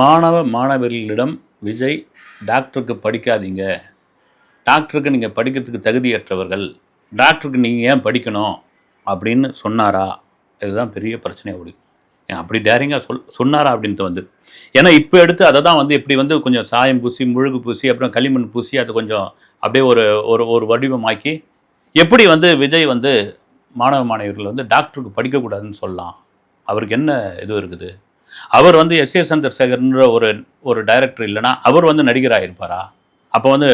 மாணவ மாணவர்களிடம் விஜய் டாக்டருக்கு படிக்காதீங்க. டாக்டருக்கு நீங்கள் படிக்கிறதுக்கு தகுதியற்றவர்கள். டாக்டருக்கு நீங்கள் ஏன் படிக்கணும்? அப்படின்னு சொன்னாரா? இதுதான் பெரிய பிரச்சனையாக ஓடி ஏன் அப்படி டேரிங்காக சொல் சொன்னாரா அப்படின்ட்டு வந்து. ஏன்னா இப்போ எடுத்து அதை தான் வந்து இப்படி வந்து கொஞ்சம் சாயம் பூசி முழுகு பூசி அப்புறம் களிமண் பூசி அதை கொஞ்சம் அப்படியே ஒரு ஒரு ஒரு வடிவமாக்கி எப்படி வந்து விஜய் வந்து மாணவ மாணவியர்கள் வந்து டாக்டருக்கு படிக்கக்கூடாதுன்னு சொல்லலாம்? அவருக்கு என்ன இது இருக்குது? அவர் வந்து எஸ் ஏ சந்திரசேகர்ன்ற ஒரு ஒரு டைரக்டர் இல்லைனா அவர் வந்து நடிகராக இருப்பாரா அப்போ வந்து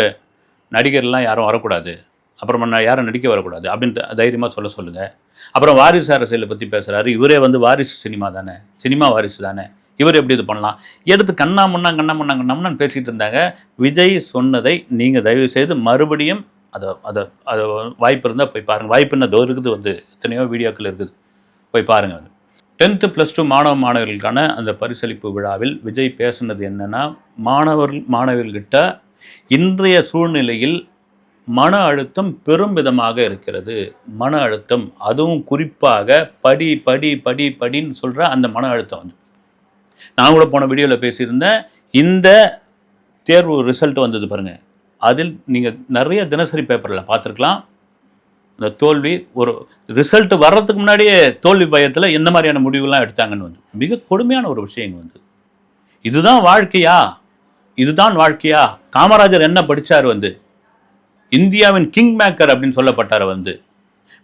நடிகர்லாம் யாரும் வரக்கூடாது. அப்புறமா நான் யாரும் நடிக்க வரக்கூடாது அப்படின்னு தைரியமாக சொல்ல சொல்லுங்கள் அப்புறம் வாரிசு அரசியலை பற்றி பேசுகிறாரு இவரே வந்து வாரிசு சினிமா தானே? சினிமா வாரிசு தானே? இவர் எப்படி இது பண்ணலாம்? எடுத்து கண்ணா முன்னா கண்ணா முன்னா கண்ணா பேசிகிட்டு இருந்தாங்க. விஜய் சொன்னதை நீங்கள் தயவு செய்து மறுபடியும் அதை அதை அதை வாய்ப்பு இருந்தால் போய் பாருங்கள் வாய்ப்பு என்ன? இருக்குது வந்து எத்தனையோ வீடியோக்கள் இருக்குது. போய் பாருங்கள் டென்த்து ப்ளஸ் டூ மாணவ மாணவர்களுக்கான அந்த பரிசளிப்பு விழாவில் விஜய் பேசுனது என்னன்னா மாணவர்கள் மாணவர்கள்கிட்ட இன்றைய சூழ்நிலையில் மன அழுத்தம் பெரும் விதமாக இருக்கிறது. மன அழுத்தம் அதுவும் குறிப்பாக படி படி படி படின்னு சொல்கிற அந்த மன அழுத்தம் வந்து நான் கூட போன வீடியோவில் பேசியிருந்தேன் இந்த தேர்வு ரிசல்ட் வந்தது பாருங்கள் அதில் நீங்கள் நிறைய தினசரி பேப்பரில் பார்த்துருக்கலாம். அந்த தோல்வி ஒரு ரிசல்ட் வர்றதுக்கு முன்னாடியே தோல்வி பயத்தில் எந்த மாதிரியான முடிவுலாம் எடுத்தாங்கன்னு வந்து மிக கொடுமையான ஒரு விஷயங்க வந்து. இதுதான் வாழ்க்கையா? இதுதான் வாழ்க்கையா? காமராஜர் என்ன படிச்சார் வந்து? இந்தியாவின் கிங் மேக்கர் அப்படின்னு சொல்லப்பட்டார் வந்து.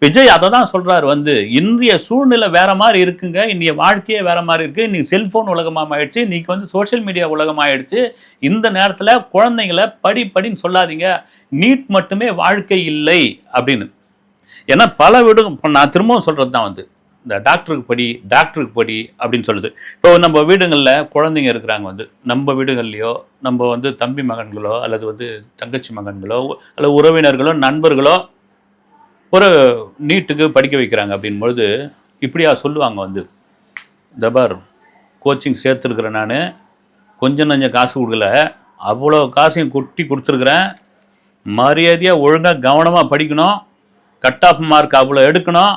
விஜய் அதை தான் சொல்கிறார் வந்து இன்றைய சூழ்நிலை வேற மாதிரி இருக்குங்க இன்றைய வாழ்க்கையே வேற மாதிரி இருக்கு இன்றைக்கி செல்ஃபோன் உலகமாக ஆயிடுச்சு இன்றைக்கி வந்து சோஷியல் மீடியா உலகம் ஆயிடுச்சு இந்த நேரத்தில் குழந்தைங்களை படி படின்னு சொல்லாதீங்க நீட் மட்டுமே வாழ்க்கை இல்லை அப்படின்னு. ஏன்னா பல வீடு நான் திரும்பவும் சொல்கிறது தான் வந்து. இந்த டாக்டருக்கு படி டாக்டருக்கு படி அப்படின்னு சொல்லுது. இப்போ நம்ம வீடுகளில் குழந்தைங்க இருக்கிறாங்க வந்து. நம்ம வீடுகள்லையோ நம்ம வந்து தம்பி மகன்களோ அல்லது வந்து தங்கச்சி மகன்களோ அல்லது உறவினர்களோ நண்பர்களோ ஒரு நீட்டுக்கு படிக்க வைக்கிறாங்க அப்படின் பொழுது இப்படியா சொல்லுவாங்க வந்து. தபார் கோச்சிங் சேர்த்துருக்குறேன் நான். கொஞ்சம் நஞ்சம் காசு கொடுக்கல. அவ்வளோ காசையும் கொட்டி கொடுத்துருக்குறேன். மரியாதையாக ஒழுங்காக கவனமாக படிக்கணும். கட் ஆஃப் மார்க் அவ்வளோ எடுக்கணும்.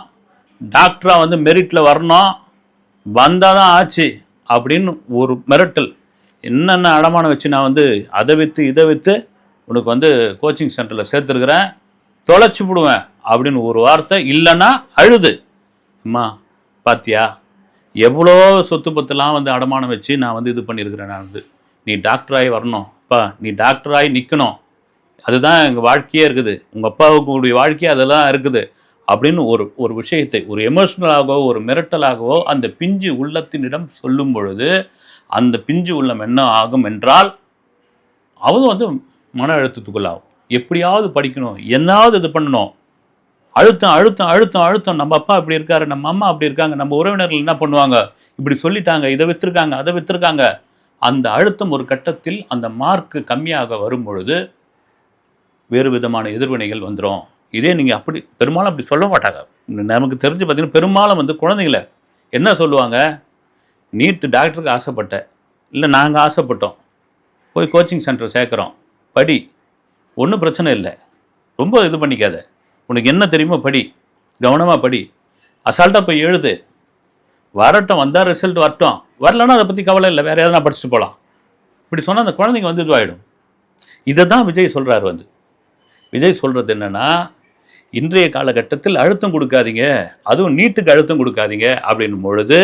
டாக்டராக வந்து மெரிட்டில் வரணும். வந்தால் தான் ஆச்சு அப்படின்னு ஒரு மிரட்டல். என்னென்ன அடமானம் வச்சு நான் வந்து அதை விற்று இதை விற்று உனக்கு வந்து கோச்சிங் சென்டரில் சேர்த்துருக்குறேன். தொலைச்சி விடுவேன் அப்படின்னு ஒரு வார்த்தை இல்லைன்னா அழுது. அம்மா பாத்தியா? எவ்வளோ சொத்து பத்துலாம் வந்து அடமானம் வச்சு நான் வந்து இது பண்ணியிருக்கிறேன் நான் வந்து. நீ டாக்டராகி வரணும். அப்பா நீ டாக்டராகி நிற்கணும் அதுதான் எங்கள் வாழ்க்கையே இருக்குது. உங்கள் அப்பாவுக்கு வாழ்க்கையே அதெல்லாம் இருக்குது. அப்படின்னு ஒரு ஒரு விஷயத்தை ஒரு எமோஷ்னலாகவோ ஒரு மிரட்டலாகவோ அந்த பிஞ்சு உள்ளத்தினிடம் சொல்லும் பொழுது அந்த பிஞ்சு உள்ளம் என்ன ஆகும் என்றால் அவன் வந்து மன அழுத்தத்துக்குள்ளாகும். எப்படியாவது படிக்கணும் என்னாவது இது பண்ணணும். அழுத்தம் அழுத்தம் அழுத்தம் அழுத்தம். நம்ம அப்பா இப்படி இருக்காரு நம்ம அம்மா அப்படி இருக்காங்க நம்ம உறவினர்கள் என்ன பண்ணுவாங்க? இப்படி சொல்லிட்டாங்க இதை விற்றுருக்காங்க அதை விற்றுருக்காங்க அந்த அழுத்தம் ஒரு கட்டத்தில் அந்த மார்க்கு கம்மியாக வரும் பொழுது வேறு விதமான எதிர்வினைகள் வந்துடும் இதே நீங்கள் அப்படி பெரும்பாலும் அப்படி சொல்ல மாட்டாங்க. நமக்கு தெரிஞ்சு பார்த்தீங்கன்னா பெரும்பாலும் வந்து குழந்தைங்கள என்ன சொல்லுவாங்க? நீட்டு டாக்டருக்கு ஆசைப்பட்டேன் இல்லை நாங்கள் ஆசைப்பட்டோம். போய் கோச்சிங் சென்டர் சேர்க்குறோம். படி. ஒன்றும் பிரச்சனை இல்லை. ரொம்ப இது பண்ணிக்காத. உனக்கு என்ன தெரியுமோ படி. கவனமாக படி. அசால்ட்டாக போய் எழுது. வரட்டும் வந்தால் ரிசல்ட் வரட்டும். வரலன்னா அதை பற்றி கவலை இல்லை. வேறு எதனா படிச்சுட்டு போகலாம் இப்படி சொன்னால் அந்த குழந்தைங்க வந்து இதுவாகிடும் இதை தான் விஜய் சொல்கிறாரு வந்து. விஜய் சொல்கிறது என்னென்னா இன்றைய காலகட்டத்தில் அழுத்தம் கொடுக்காதீங்க அதுவும் நீட்டுக்கு அழுத்தம் கொடுக்காதீங்க அப்படின்னும் பொழுது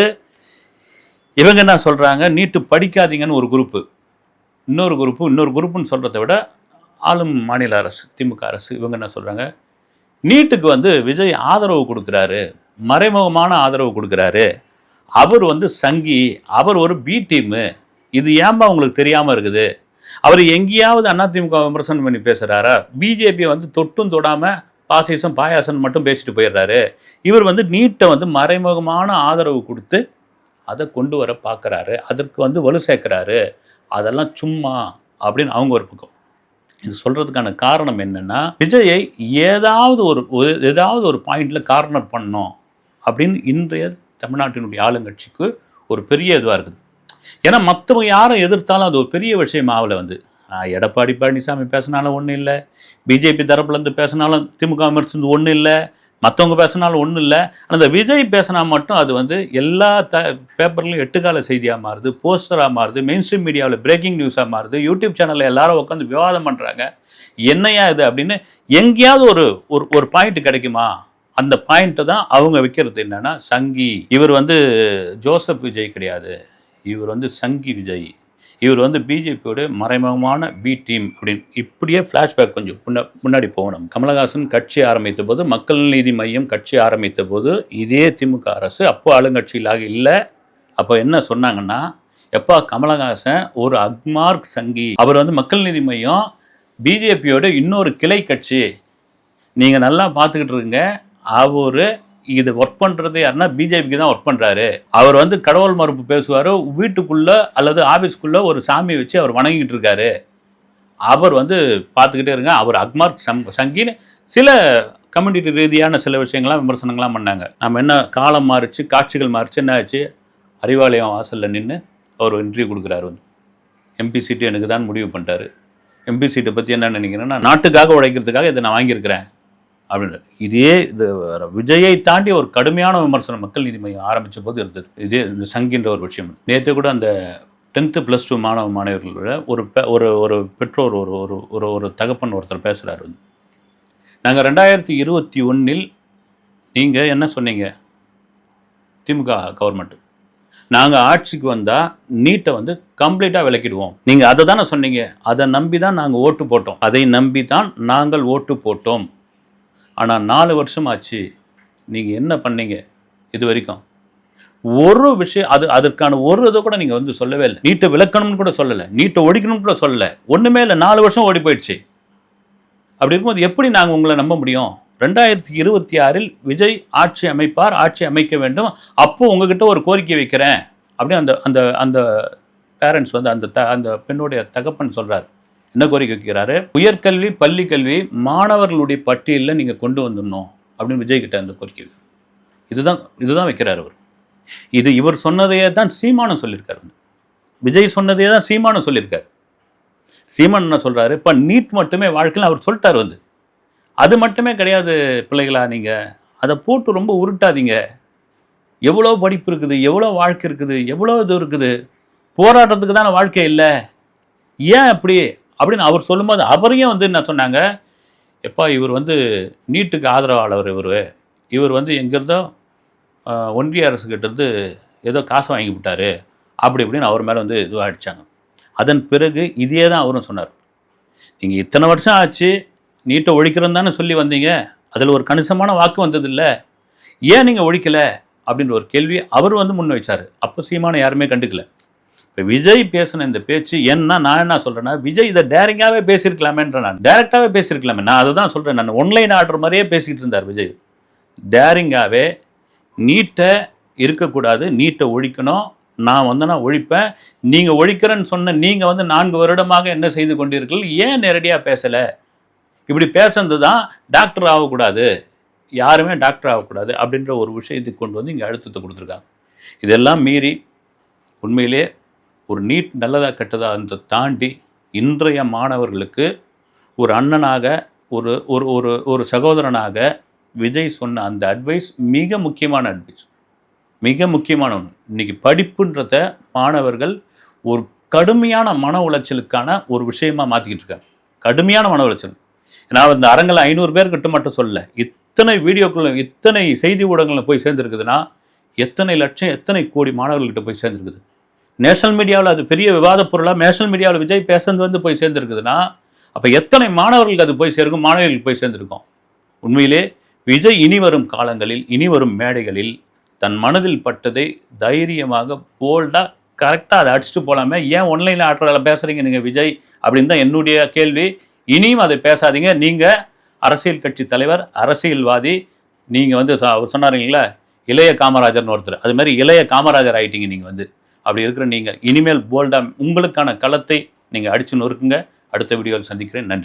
இவங்க என்ன சொல்கிறாங்க நீட்டு படிக்காதீங்கன்னு ஒரு குரூப்பு. இன்னொரு குரூப்பு இன்னொரு குரூப்புன்னு சொல்கிறத விட ஆளும் மாநில அரசு திமுக அரசு இவங்க என்ன சொல்கிறாங்க நீட்டுக்கு வந்து விஜய் ஆதரவு கொடுக்குறாரு மறைமுகமான ஆதரவு கொடுக்குறாரு. அவர் வந்து சங்கி அவர் ஒரு பி டீமு இது ஏன்பா உங்களுக்கு தெரியாமல் இருக்குது? அவர் எங்கேயாவது அதிமுக விமர்சனம் பண்ணி பேசுகிறாரா பிஜேபி வந்து தொட்டும் தொடாமல் பாசிசம் பாயாசம் மட்டும் பேசிட்டு போயிடுறாரு. இவர் வந்து நீட்டை வந்து மறைமுகமான ஆதரவு கொடுத்து அதை கொண்டு வர பார்க்குறாரு. அதற்கு வந்து வலு சேர்க்குறாரு. அதெல்லாம் சும்மா அப்படின்னு அவங்க ஒரு பக்கம். இது சொல்கிறதுக்கான காரணம் என்னென்னா விஜயை ஏதாவது ஒரு ஒரு- ஏதாவது ஒரு பாயிண்டில் கார்னர் பண்ணோம் அப்படின்னு இன்றைய தமிழ்நாட்டினுடைய ஆளுங்கட்சிக்கு ஒரு பெரிய இதுவாக இருக்குது. ஏன்னா மற்றவங்க யாரை எதிர்த்தாலும் அது ஒரு பெரிய விஷயம் ஆகலை வந்து எடப்பாடி பழனிசாமி பேசினாலும் ஒன்றும் இல்லை. பிஜேபி தரப்புலேருந்து பேசினாலும் திமுக விமர்சிந்து ஒன்றும் இல்லை. மற்றவங்க பேசினாலும் ஒன்றும் இல்லை. ஆனால் இந்த விஜய் பேசினா மட்டும் அது வந்து எல்லா த பேப்பர்லையும் எட்டுக்கால செய்தியாக மாறுது போஸ்டராக மாறுது மெயின் ஸ்ட்ரீம் மீடியாவில் பிரேக்கிங் நியூஸாக மாறுது யூடியூப் சேனலில் எல்லாரும் உட்காந்து விவாதம் பண்ணுறாங்க என்னையா இது அப்படின்னு எங்கேயாவது ஒரு ஒரு ஒரு பாயிண்ட் கிடைக்குமா? அந்த பாயிண்ட்டை தான் அவங்க வைக்கிறது என்னென்னா சங்கி. இவர் வந்து ஜோசப் விஜய் கிடையாது. இவர் வந்து சங்கி விஜய். இவர் வந்து பிஜேபியோட மறைமுகமான பி டீம் அப்படின்னு. இப்படியே ஃப்ளாஷ்பேக் கொஞ்சம் முன்ன முன்னாடி போகணும். கமலஹாசன் கட்சி ஆரம்பித்த போது மக்கள் நீதி மையம் கட்சி ஆரம்பித்த போது இதே திமுக அரசு அப்போ ஆளுங்கட்சியிலாக இல்லை. அப்போ என்ன சொன்னாங்கன்னா எப்பா கமலஹாசன் ஒரு அக்மார்க் சங்கி. அவர் வந்து மக்கள் நீதி மையம் பிஜேபியோட இன்னொரு கிளை கட்சி. நீங்கள் நல்லா பார்த்துக்கிட்டு இருங்க. அவர் இது ஒர்க் பண்ணுறது யாருன்னா பிஜேபிக்கு தான் ஒர்க் பண்ணுறாரு அவர் வந்து கடவுள் மறுப்பு பேசுவார். வீட்டுக்குள்ளே அல்லது ஆஃபீஸ்க்குள்ளே ஒரு சாமியை வச்சு அவர் வணங்கிட்டு இருக்காரு. அவர் வந்து பார்த்துக்கிட்டே இருங்க அவர் அக்மார்க் சங் சங்கின்னு சில கம்யூனிட்டி ரீதியான சில விஷயங்கள்லாம் விமர்சனங்கள்லாம் பண்ணாங்க. நம்ம என்ன காலம் மாறிச்சு காட்சிகள் மாறிச்சு என்ன ஆச்சு? அறிவாலயம் வாசலில் நின்று அவர் இன்டர்வியூ கொடுக்குறாரு வந்து. எம்பி சீட்டு எனக்கு தான் முடிவு பண்ணிட்டாரு. எம்பி சீட்டை பற்றி என்ன நினைக்கிறேன்னா நாட்டுக்காக உழைக்கிறதுக்காக இதை நான் வாங்கியிருக்கிறேன். அப்படின்னு. இதே இது விஜயை தாண்டி ஒரு கடுமையான விமர்சனம் மக்கள் நீதி மையம் ஆரம்பித்த போது இருந்தது. இதே இந்த சங்கின்ற ஒரு விஷயம். நேற்று கூட அந்த டென்த்து ப்ளஸ் டூ மாணவ மாணவர்களோட ஒரு பெ- ஒரு ஒரு பெற்றோர் ஒரு ஒரு ஒரு ஒரு தகப்பன் ஒருத்தர் பேசுகிறார் வந்து. நாங்கள் ரெண்டாயிரத்தி இருபத்தி ஒன்றில் நீங்கள் என்ன சொன்னீங்க? திமுக கவர்மெண்ட்டு நாங்கள் ஆட்சிக்கு வந்தால் நீட்டை வந்து கம்ப்ளீட்டாக விளக்கிடுவோம். நீங்கள் அதை தானே சொன்னீங்க? அதை நம்பி தான் நாங்கள் ஓட்டு போட்டோம். அதை நம்பி தான் நாங்கள் ஓட்டு போட்டோம். ஆனால் நாலு வருஷம் ஆச்சு நீங்கள் என்ன பண்ணீங்க? இது வரைக்கும். ஒரு விஷயம் அது அதற்கான ஒரு இதை கூட நீங்கள் வந்து சொல்லவே இல்லை. நீட்டை விளக்கணும்னு கூட சொல்லலை. நீட்டை ஒடிக்கணும்னு கூட சொல்லலை. ஒன்றுமே இல்லை. நாலு வருஷம் ஓடி போயிடுச்சு. அப்படி இருக்கும்போது எப்படி நாங்கள் உங்களை நம்ப முடியும்? ரெண்டாயிரத்தி இருபத்தி ஆறில் விஜய் ஆட்சி அமைப்பார் ஆட்சி அமைக்க வேண்டும். அப்போ உங்ககிட்ட ஒரு கோரிக்கை வைக்கிறேன். அப்படின்னு அந்த அந்த அந்த பேரண்ட்ஸ் வந்து அந்த த அந்த பெண்ணுடைய தகப்பன் சொல்கிறார் என்ன கோரிக்கை வைக்கிறாரு? உயர்கல்வி பள்ளி கல்வி மாணவர்களுடைய பட்டியலில் நீங்கள் கொண்டு வந்துடணும் அப்படின்னு விஜய் கிட்ட அந்த கோரிக்கை இதுதான் இதுதான் வைக்கிறார் அவர். இது இவர் சொன்னதையே தான் சீமானம் சொல்லியிருக்காரு. விஜய் சொன்னதையே தான் சீமானம் சொல்லியிருக்காரு. சீமான் என்ன சொல்கிறாரு இப்போ நீட் மட்டுமே வாழ்க்கையில் அவர் சொல்லிட்டார் வந்து. அது மட்டுமே கிடையாது பிள்ளைகளா நீங்கள் அதை போட்டு ரொம்ப உருட்டாதீங்க. எவ்வளோ படிப்பு இருக்குது எவ்வளோ வாழ்க்கை இருக்குது எவ்வளோ இது இருக்குது. போராடுறதுக்கு தானே வாழ்க்கை இல்லை. ஏன் அப்படி அப்படின்னு அவர் சொல்லும்போது அவரையும் வந்து என்ன சொன்னாங்க? எப்பா இவர் வந்து நீட்டுக்கு ஆதரவாளர் இவர். இவர் வந்து எங்கேருந்தோ ஒன்றிய அரசுக்கிட்டேருந்து ஏதோ காசு வாங்கி விட்டாரு. அப்படி இப்படின்னு அவர் மேலே வந்து இதுவாக அடித்தாங்க அதன் பிறகு இதே தான் அவரும் சொன்னார். நீங்கள் இத்தனை வருஷம் ஆச்சு நீட்டை ஒழிக்கிறோன்னு தானே சொல்லி வந்தீங்க. அதில் ஒரு கணிசமான வாக்கு வந்ததில்லை. ஏன் நீங்கள் ஒழிக்கலை? அப்படின்ற ஒரு கேள்வி அவர் வந்து முன் வச்சார். அப்போ சீமான யாருமே கண்டுக்கல. இப்போ விஜய் பேசின இந்த பேச்சு என்ன நான் என்ன சொல்கிறேன்னா விஜய் இதை டேரிங்காகவே பேசியிருக்கலாமேன்ற நான் டேரெக்டாகவே பேசியிருக்கலாமே. நான் அதை தான் சொல்கிறேன் நான் ஒன்லைன் ஆர்டர் மாதிரியே பேசிக்கிட்டு இருந்தார் விஜய். டேரிங்காகவே நீட்டை இருக்கக்கூடாது நீட்டை ஒழிக்கணும். நான் வந்து நான் ஒழிப்பேன். நீங்கள் ஒழிக்கிறேன்னு சொன்ன நீங்கள் வந்து நான்கு வருடமாக என்ன செய்து கொண்டீர்கள்? ஏன் நேரடியாக பேசலை? இப்படி பேசுனது தான் டாக்டர் ஆகக்கூடாது. யாருமே டாக்டர் ஆகக்கூடாது அப்படின்ற ஒரு விஷயத்துக்கு கொண்டு வந்து இங்கே அழுத்தத்தை கொடுத்துருக்காங்க. இதெல்லாம் மீறி உண்மையிலே ஒரு நீட் நல்லதா கெட்டதா அந்த தாண்டி இன்றைய மாணவர்களுக்கு ஒரு அண்ணனாக ஒரு ஒரு ஒரு ஒரு சகோதரனாக விஜய் சொன்ன அந்த அட்வைஸ் மிக முக்கியமான அட்வைஸ் மிக முக்கியமான ஒன்று இன்னைக்கு படிப்புன்றத மாணவர்கள் ஒரு கடுமையான மன உளைச்சலுக்கான ஒரு விஷயமா மாற்றிக்கிட்டு இருக்காங்க. கடுமையான மன உளைச்சல். நான் இந்த அரங்கில் ஐநூறு பேர்கிட்ட மட்டும் சொல்லலை. இத்தனை வீடியோக்கள் இத்தனை செய்தி ஊடகங்களில் போய் சேர்ந்துருக்குதுன்னா எத்தனை லட்சம் எத்தனை கோடி மாணவர்கள்கிட்ட போய் சேர்ந்துருக்குது? நேஷனல் மீடியாவில் அது பெரிய விவாத பொருளாக நேஷனல் மீடியாவில் விஜய் பேசுறது வந்து போய் சேர்ந்துருக்குதுன்னா அப்போ எத்தனை மாணவர்களுக்கு அது போய் சேர்க்கும்? மாணவர்களுக்கு போய் சேர்ந்துருக்கும். உண்மையிலே விஜய் இனி வரும் காலங்களில் இனி வரும் மேடைகளில் தன் மனதில் பட்டதை தைரியமாக போல்டாக கரெக்டாக அதை அடிச்சுட்டு போகலாமே ஏன் ஒன்லைனில் ஆற்றலில் பேசுகிறீங்க நீங்கள் விஜய்? அப்படின்னு தான் என்னுடைய கேள்வி. இனியும் அதை பேசாதீங்க. நீங்கள் அரசியல் கட்சி தலைவர் அரசியல்வாதி நீங்கள் வந்து அவர் சொன்னாருங்களா இளைய காமராஜர்னு ஒருத்தர். அது மாதிரி இளைய காமராஜர் ஆகிட்டீங்க நீங்கள் வந்து. அப்படி இருக்கிற நீங்கள் இனிமேல் போல்டாக உங்களுக்கான களத்தை நீங்கள் அடித்து நொறுக்குங்க. அடுத்த வீடியோவில் சந்திக்கிறேன். நன்றி.